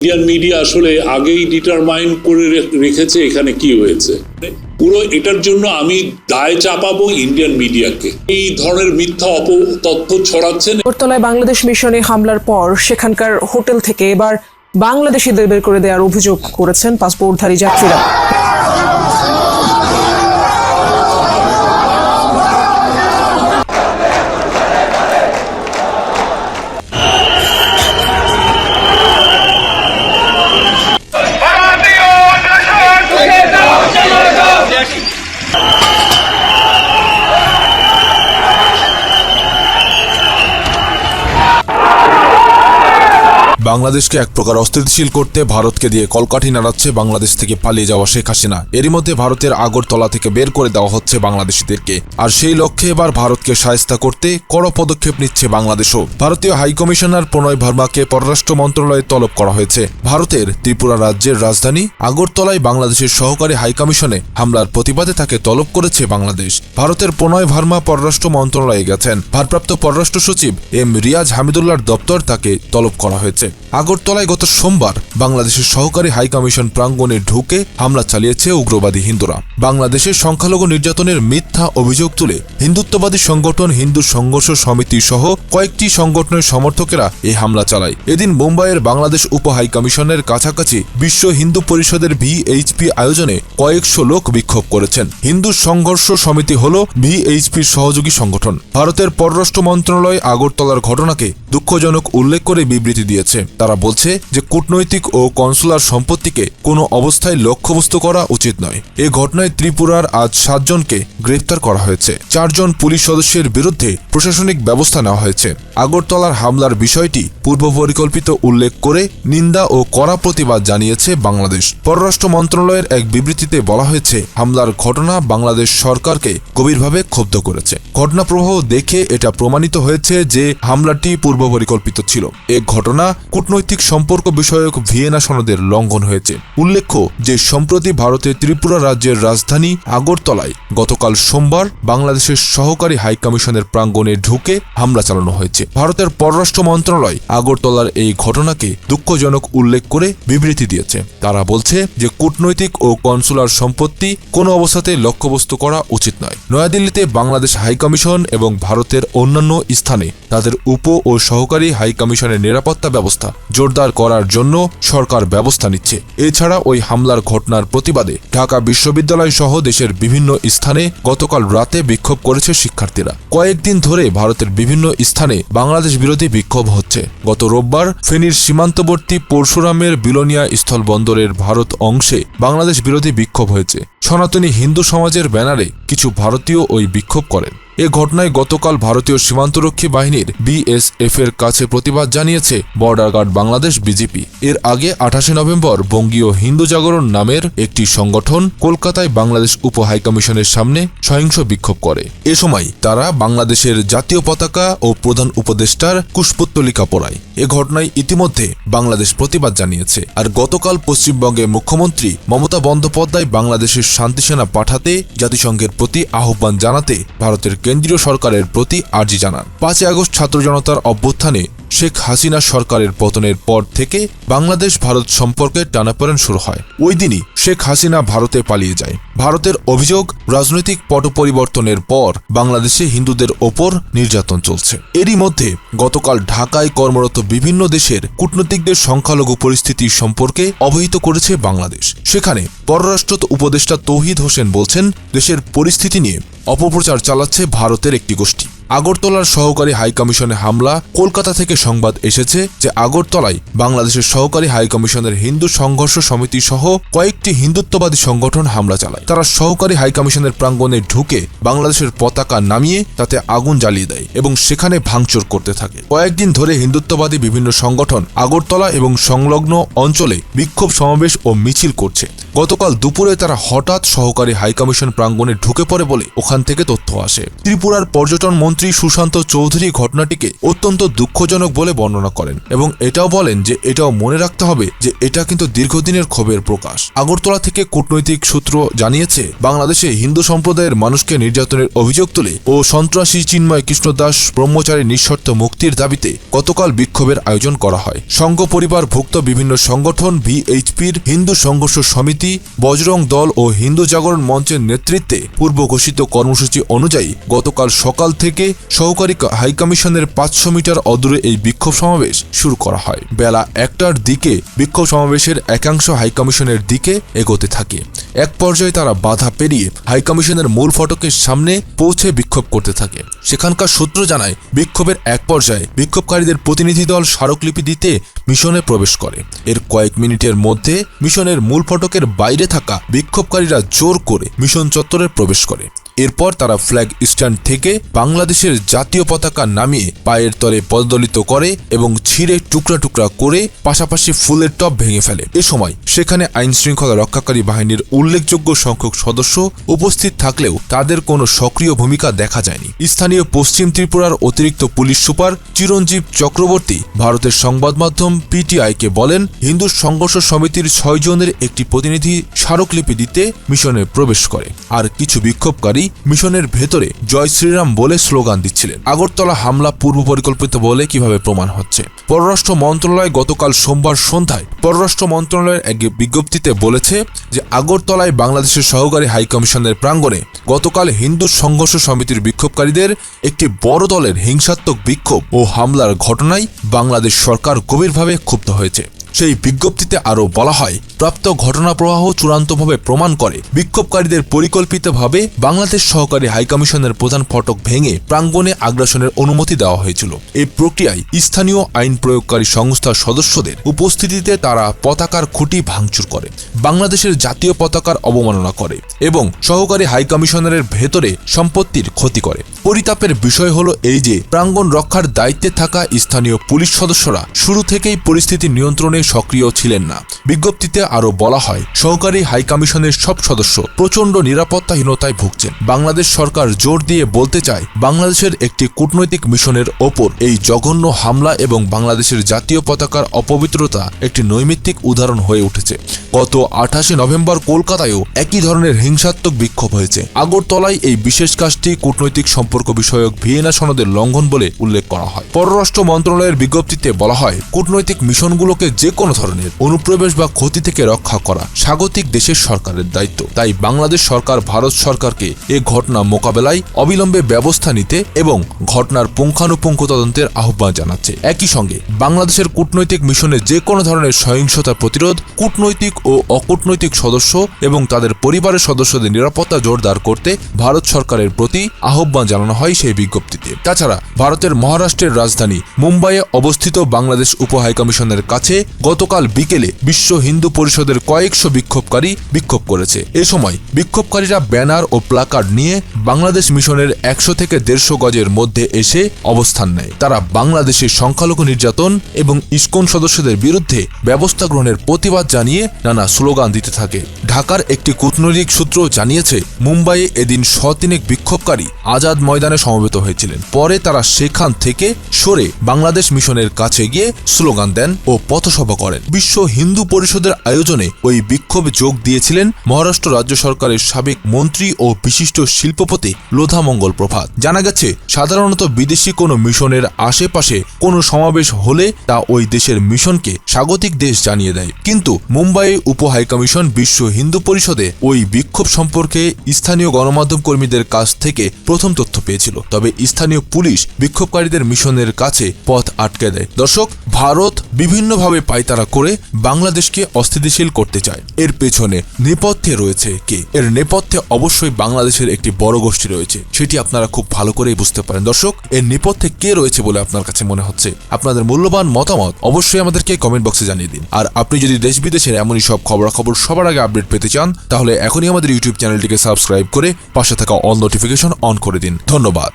Indian media আসলে আগেই determine করে রেখেছে এখানে কি হয়েছে। পুরো এটার জন্য আমি দায় চাপাবো ইন্ডিয়ান মিডিয়াকে এই ধরনের মিথ্যা অপ, তথ্য ছড়াচ্ছেন বর্তলায় বাংলাদেশ মিশনে হামলার পর সেখানকার হোটেল থেকে এবার বাংলাদেশিদের বের করে দেওয়ার অভিযোগ করেছেন পাসপোর্টধারী যাত্রীরা। বাংলাদেশকে এক প্রকার অস্থিতিশীল করতে ভারতকে দিয়ে কলকাঠি নাড়াচ্ছে বাংলাদেশ থেকে পালিয়ে যাওয়া শেখ হাসিনা। এরই মধ্যে ভারতের আগরতলা থেকে বের করে দেওয়া হচ্ছে বাংলাদেশিদেরকে। আর সেই লক্ষ্যে এবার ভারতকে সায়স্তা করতে কড়া পদক্ষেপ নিচ্ছে বাংলাদেশও। ভারতীয় হাইকমিশনার প্রণয় ভার্মাকে পররাষ্ট্র মন্ত্রণালয়ে তলব করা হয়েছে। ভারতের ত্রিপুরা রাজ্যের রাজধানী আগরতলায় বাংলাদেশের সহকারী হাইকমিশনে হামলার প্রতিবাদে তাকে তলব করেছে বাংলাদেশ। ভারতের প্রণয় ভার্মা পররাষ্ট্র মন্ত্রণালয়ে গেছেন। ভারপ্রাপ্ত পররাষ্ট্র সচিব এম রিয়াজ হামিদুল্লাহর দপ্তর তাকে তলব করা হয়েছে। আগরতলায় গত সোমবার বাংলাদেশের সহকারী হাইকমিশন প্রাঙ্গণে ঢুকে হামলা চালিয়েছে উগ্রবাদী হিন্দুরা। বাংলাদেশের সংখ্যালঘু নির্যাতনের মিথ্যা অভিযোগ তুলে হিন্দুত্ববাদী সংগঠন হিন্দু সংঘর্ষ সমিতি সহ কয়েকটি সংগঠনের সমর্থকেরা এই হামলা চালায়। এদিন মুম্বাইয়ের বাংলাদেশ উপ হাইকমিশনের কাছাকাছি বিশ্ব হিন্দু পরিষদের ভিএইচপি আয়োজনে কয়েকশো লোক বিক্ষোভ করেছেন। হিন্দু সংঘর্ষ সমিতি হল ভিএইচপির সহযোগী সংগঠন। ভারতের পররাষ্ট্র মন্ত্রণালয় আগরতলার ঘটনাকে দুঃখজনক উল্লেখ করে বিবৃতি দিয়েছে। তারা বলছে যে কূটনৈতিক ও কনসুলার সম্পত্তিকে কোনো অবস্থায় লক্ষ্যবস্তু করা উচিত নয়। এ ঘটনায় ত্রিপুরার আজ সাতজনকে গ্রেপ্তার করা হয়েছে। চারজন পুলিশ সদস্যের বিরুদ্ধে প্রশাসনিক ব্যবস্থা নেওয়া হয়েছে। আগরতলার হামলার বিষয়টি পূর্ব পরিকল্পিত উল্লেখ করে নিন্দা ও কড়া প্রতিবাদ জানিয়েছে বাংলাদেশ। পররাষ্ট্র মন্ত্রণালয়ের এক বিবৃতিতে বলা হয়েছে, হামলার ঘটনা বাংলাদেশ সরকারকে গভীরভাবে ক্ষুব্ধ করেছে। ঘটনা প্রবাহ দেখে এটা প্রমাণিত হয়েছে যে হামলাটি পূর্ব পরিকল্পিত ছিল। এ ঘটনা কূটনৈতিক সম্পর্ক বিষয়ক ভিয়েনা সনদের লঙ্ঘন হয়েছে। উল্লেখ্য যে, সম্প্রতি ভারতের ত্রিপুরা রাজ্যের রাজধানী আগরতলায় গতকাল সোমবার বাংলাদেশের সহকারী হাইকমিশনের প্রাঙ্গণে ঢুকে হামলা চালানো হয়েছে। ভারতের পররাষ্ট্র মন্ত্রণালয় আগরতলার এই ঘটনাকে দুঃখজনক উল্লেখ করে বিবৃতি দিয়েছে। তারা বলছে যে, কূটনৈতিক ও কনসুলার সম্পত্তি কোনো অবস্থাতে লক্ষ্যবস্তু করা উচিত নয়। নয়াদিল্লিতে বাংলাদেশ হাইকমিশন এবং ভারতের অন্যান্য স্থানে তাদের উপ ও সহকারী হাইকমিশনের নিরাপত্তা ব্যবস্থা জোরদার করার জন্য সরকার ব্যবস্থা নিচ্ছে। এছাড়া ওই হামলার ঘটনার প্রতিবাদে ঢাকা বিশ্ববিদ্যালয় সহ দেশের বিভিন্ন স্থানে গতকাল রাতে বিক্ষোভ করেছে শিক্ষার্থীরা। কয়েকদিন ধরে ভারতের বিভিন্ন স্থানে বাংলাদেশ বিরোধী বিক্ষোভ হচ্ছে। গত রোববার ফেনীর সীমান্তবর্তী পরশুরামের বিলোনিয়া স্থলবন্দরের ভারত অংশে বাংলাদেশ বিরোধী বিক্ষোভ হয়েছে। সনাতনী হিন্দু সমাজের ব্যানারে কিছু ভারতীয় ওই বিক্ষোভ করেন। এ ঘটনায় গতকাল ভারতীয় সীমান্তরক্ষী বাহিনীর বিএসএফ এর কাছে প্রতিবাদ জানিয়েছে বর্ডার গার্ড বাংলাদেশ বিজেপি এর আগে আঠাশে নভেম্বর বঙ্গীয় হিন্দু জাগরণ নামের একটি সংগঠন কলকাতায় বাংলাদেশ উপ হাইকমিশনের সামনে সহিংস বিক্ষোভ করে। এ সময় তারা বাংলাদেশের জাতীয় পতাকা ও প্রধান উপদেষ্টার কুশপুত্তলিকা পোড়ায়। এ ঘটনায় ইতিমধ্যে বাংলাদেশ প্রতিবাদ জানিয়েছে। আর গতকাল পশ্চিমবঙ্গের মুখ্যমন্ত্রী মমতা বন্দ্যোপাধ্যায় বাংলাদেশের শান্তিসেনা পাঠাতে জাতিসংঘের প্রতি আহ্বান জানাতে ভারতের কেন্দ্রীয় সরকারের প্রতি আর্জি জানান। পাঁচই আগস্ট ছাত্র জনতার অভ্যুত্থানে শেখ হাসিনা সরকারের পতনের পর থেকে বাংলাদেশ ভারত সম্পর্কে টানাপোড়েন শুরু হয়। ওই দিনই শেখ হাসিনা ভারতে পালিয়ে যায়। ভারতের অভিযোগ, রাজনৈতিক পট পরিবর্তনের পর বাংলাদেশে হিন্দুদের ওপর নির্যাতন চলছে। এরই মধ্যে গতকাল ঢাকায় কর্মরত বিভিন্ন দেশের কূটনীতিকদের সংখ্যালঘু পরিস্থিতি সম্পর্কে অবহিত করেছে বাংলাদেশ। সেখানে পররাষ্ট্র উপদেষ্টা তৌহিদ হোসেন বলছেন, দেশের পরিস্থিতি নিয়ে অপপ্রচার চালাচ্ছে ভারতের একটি গোষ্ঠী। আগরতলার সহকারী হাইকমিশনে হামলা, কলকাতা থেকে সংবাদ এসেছে যে আগরতলায় বাংলাদেশের সহকারী হাইকমিশনের হিন্দু সংঘর্ষ সমিতি সহ কয়েকটি হিন্দুত্ববাদী সংগঠন হামলা চালায়। তারা সহকারী হাইকমিশনের প্রাঙ্গণে ঢুকে বাংলাদেশের পতাকা নামিয়ে তাতে আগুন জ্বালিয়ে দেয় এবং সেখানে ভাঙচুর করতে থাকে। কয়েকদিন ধরে হিন্দুত্ববাদী বিভিন্ন সংগঠন আগরতলা এবং সংলগ্ন অঞ্চলে বিক্ষোভ সমাবেশ ও মিছিল করছে। গতকাল দুপুরে তারা হঠাৎ সহকারী হাইকমিশন প্রাঙ্গণে ঢুকে পড়ে বলে ওখান থেকে তথ্য আসে। ত্রিপুরার পর্যটন মন্ত্রী সুশান্ত চৌধুরী ঘটনাটিকে অত্যন্ত দুঃখজনক বলে বর্ণনা করেন এবং এটাও বলেন যে এটাও মনে রাখতে হবে যে এটা কিন্তু দীর্ঘদিনের ক্ষোভের প্রকাশ। আগরতলা থেকে কূটনৈতিক সূত্র জানিয়েছে, বাংলাদেশে হিন্দু সম্প্রদায়ের মানুষকে নির্যাতনের অভিযোগ তুলে ও সন্ত্রাসী চিন্ময় কৃষ্ণ দাস ব্রহ্মচারী নিঃশর্ত মুক্তির দাবিতে গতকাল বিক্ষোভের আয়োজন করা হয়। সংঘ পরিবার ভুক্ত বিভিন্ন সংগঠন, ভিএইচপির হিন্দু সংঘর্ষ সমিতি বজরং দল ও হিন্দু জাগরণ মঞ্চের নেতৃত্বে পূর্ব ঘোষিত কর্মসূচি অনুযায়ী গতকাল সকাল থেকে সহকারী হাইকমিশনের পাঁচশো মিটার অদূরে এই বিক্ষোভ সমাবেশ শুরু করা হয়। বেলা একটার দিকে বিক্ষোভ সমাবেশের একাংশ হাইকমিশনের দিকে এগোতে থাকে। এক পর্যায়ে তারা বাধা পেরিয়ে হাইকমিশনের মূল ফটকের সামনে পৌঁছে বিক্ষোভ করতে থাকে। সেখানকার সূত্র জানায়, বিক্ষোভের এক পর্যায়ে বিক্ষোভকারীদের প্রতিনিধি দল স্মারকলিপি দিতে মিশনে প্রবেশ করে। এর কয়েক মিনিটের মধ্যে মিশনের মূল ফটকের বাইরে থাকা বিক্ষোভকারীরা জোর করে মিশন চত্বরে প্রবেশ করে। এরপর তারা ফ্ল্যাগ স্ট্যান্ড থেকে বাংলাদেশের জাতীয় পতাকা নামিয়ে পায়ের তলে পদদলিত করে এবং ছিঁড়ে টুকরা টুকরা করে পাশাপাশি ফুলের টপ ভেঙে ফেলে। এ সময় সেখানে আইন শৃঙ্খলা রক্ষাকারী বাহিনীর উল্লেখযোগ্য সংখ্যক সদস্য উপস্থিত থাকলেও তাদের কোনো সক্রিয় ভূমিকা দেখা যায়নি। স্থানীয় পশ্চিম ত্রিপুরার অতিরিক্ত পুলিশ সুপার চিরঞ্জীব চক্রবর্তী ভারতের সংবাদ মাধ্যম পিটিআইকে বলেন, হিন্দু সংঘর্ষ সমিতির ছয় জনের একটি প্রতিনিধি স্মারকলিপি দিতে মিশনে প্রবেশ করে। আর কিছু বিক্ষোভকারী মিশনের ভেতরে জয় শ্রীরাম বলে স্লোগান দিচ্ছিলেন। আগরতলা হামলা পূর্ব পরিকল্পিত বলে কীভাবে প্রমাণ হচ্ছে? পররাষ্ট্র মন্ত্রণালয় গতকাল সোমবার সন্ধ্যায় পররাষ্ট্র মন্ত্রণালয়ের এক বিজ্ঞপ্তিতে বলেছে যে আগরতলায় বাংলাদেশের সহকারী হাইকমিশনের প্রাঙ্গণে গতকাল হিন্দু সংঘর্ষ সমিতির বিক্ষোভকারীদের একটি বড় দলের হিংসাত্মক বিক্ষোভ ও হামলার ঘটনায় বাংলাদেশ সরকার গভীরভাবে ক্ষুব্ধ হয়েছে। সেই বিজ্ঞপ্তিতে আরও বলা হয়, প্রাপ্ত ঘটনা প্রবাহ চূড়ান্তভাবে প্রমাণ করে বিক্ষোভকারীদের পরিকল্পিতভাবে বাংলাদেশ সহকারী হাইকমিশনের প্রধান ফটক ভেঙে প্রাঙ্গণে আগ্রাসনের অনুমতি দেওয়া হয়েছিল। এই প্রক্রিয়ায় স্থানীয় আইন প্রয়োগকারী সংস্থার সদস্যদের উপস্থিতিতে তারা পতাকার খুঁটি ভাঙচুর করে, বাংলাদেশের জাতীয় পতাকার অবমাননা করে এবং সহকারী হাইকমিশনারের ভেতরে সম্পত্তির ক্ষতি করে। পরিতাপের বিষয় হলো এই যে, প্রাঙ্গণ রক্ষার দায়িত্বে থাকা স্থানীয় পুলিশ সদস্যরা শুরু থেকেই পরিস্থিতি নিয়ন্ত্রণে সক্রিয় ছিলেন না। বিজ্ঞপ্তিতে আরও বলা হয়, সহকারী হাইকমিশনের সব সদস্য প্রচণ্ড নিরাপত্তাহীনতায় ভুগছেন। বাংলাদেশ সরকার জোর দিয়ে বলতে চায়, বাংলাদেশের একটি কূটনৈতিক মিশনের ওপর এই জঘন্য হামলা এবং বাংলাদেশের জাতীয় পতাকার অপবিত্রতা একটি নৈমিত্তিক উদাহরণ হয়ে উঠেছে। গত আঠাশে নভেম্বর কলকাতায়ও একই ধরনের হিংসাত্মক বিক্ষোভ হয়েছে। আগরতলায় এই বিশেষ কাজটি কূটনৈতিক সম্পর্ক বিষয়ক ভিয়েনা সনদের লঙ্ঘন বলে উল্লেখ করা হয়। পররাষ্ট্র মন্ত্রণালয়ের বিজ্ঞপ্তিতে বলা হয়, কূটনৈতিক মিশনগুলোকে যে কোনো ধরনের অনুপ্রবেশ বা ক্ষতি থেকে রক্ষা করা স্বাগতিক দেশের সরকারের দায়িত্ব। তাই বাংলাদেশ সরকার, ভারত সরকারকে এ ঘটনা মোকাবেলায় অবিলম্বে ব্যবস্থা নিতে এবং ঘটনার পুঙ্খানুপুঙ্খ তদন্তের আহ্বান জানাচ্ছে। একই সঙ্গে, বাংলাদেশের কূটনৈতিক মিশনে যে কোনো ধরনের সহিংসতা প্রতিরোধ, কূটনৈতিক ও অকূটনৈতিক সদস্য এবং তাদের পরিবারের সদস্যদের নিরাপত্তা জোরদার করতে ভারত সরকারের প্রতি আহ্বান জানানো হয় সেই বিজ্ঞপ্তিতে। তাছাড়া ভারতের মহারাষ্ট্রের রাজধানী মুম্বাইয়ে অবস্থিত বাংলাদেশ উপ হাইকমিশনের কাছে গতকাল বিকেলে বিশ্ব হিন্দু পরিষদের কয়েকশো বিক্ষোভকারী বিক্ষোভ করেছে। এ সময় বিক্ষোভকারীরা ব্যানার ও প্লাকার্ড নিয়ে বাংলাদেশ মিশনের একশো থেকে দেড়শো গজের মধ্যে এসে অবস্থান নেয়। তারা বাংলাদেশের সংখ্যালঘু নির্যাতন এবং ইসকন সদস্যদের বিরুদ্ধে ব্যবস্থা গ্রহণের প্রতিবাদ জানিয়ে নানা স্লোগান দিতে থাকে। ঢাকার একটি কূটনৈতিক সূত্র জানিয়েছে, মুম্বাইয়ে এদিন শতিনেক বিক্ষোভকারী আজাদ ময়দানে সমবেত হয়েছিলেন। পরে তারা সেখান থেকে সরে বাংলাদেশ মিশনের কাছে গিয়ে স্লোগান দেন ও পথসভা করেন। বিশ্ব হিন্দু পরিষদের আয়োজনে ওই বিক্ষোভে যোগ দিয়েছিলেন মহারাষ্ট্র রাজ্য সরকারের সাবেক মন্ত্রী ও বিশিষ্ট শিল্পপতি লোধামঙ্গল প্রভাত। জানা গেছে, সাধারণত বিদেশি কোনো মিশনের আশেপাশে কোনো সমাবেশ হলে তা ওই দেশের মিশনকে স্বাগতিক দেশ জানিয়ে দেয়। কিন্তু মুম্বাইয়ে উপ হাইকমিশন বিশ্ব হিন্দু পরিষদে ওই বিক্ষোভ সম্পর্কে স্থানীয় গণমাধ্যম কর্মীদের কাছ থেকে প্রথম তথ্য পেয়েছিল। তবে স্থানীয় পুলিশ বিক্ষোভকারীদের মিশনের কাছে পথ আটকে দেয়। দর্শক, ভারত বিভিন্নভাবে পায়তারা করে বাংলাদেশকে অস্থিতিশীল করতে চায়। এর পেছনে নেপথ্যে রয়েছে কে? এর নেপথ্যে অবশ্যই বাংলাদেশের একটি বড় গোষ্ঠী রয়েছে। সেটি আপনারা খুব ভালো করেই বুঝতে পারেন। দর্শক, এর নেপথ্যে কে রয়েছে বলে আপনার কাছে মনে হচ্ছে? আপনাদের মূল্যবান মতামত অবশ্যই আমাদেরকে কমেন্ট বক্সে জানিয়ে দিন। আর আপনি যদি দেশ বিদেশের এমনই সব খবরাখবর সবার আগে আপডেট পেতে চান, তাহলে এখনই আমাদের ইউটিউব চ্যানেলটিকে সাবস্ক্রাইব করে পাশে থাকা অল নোটিফিকেশন অন করে দিন। ধন্যবাদ।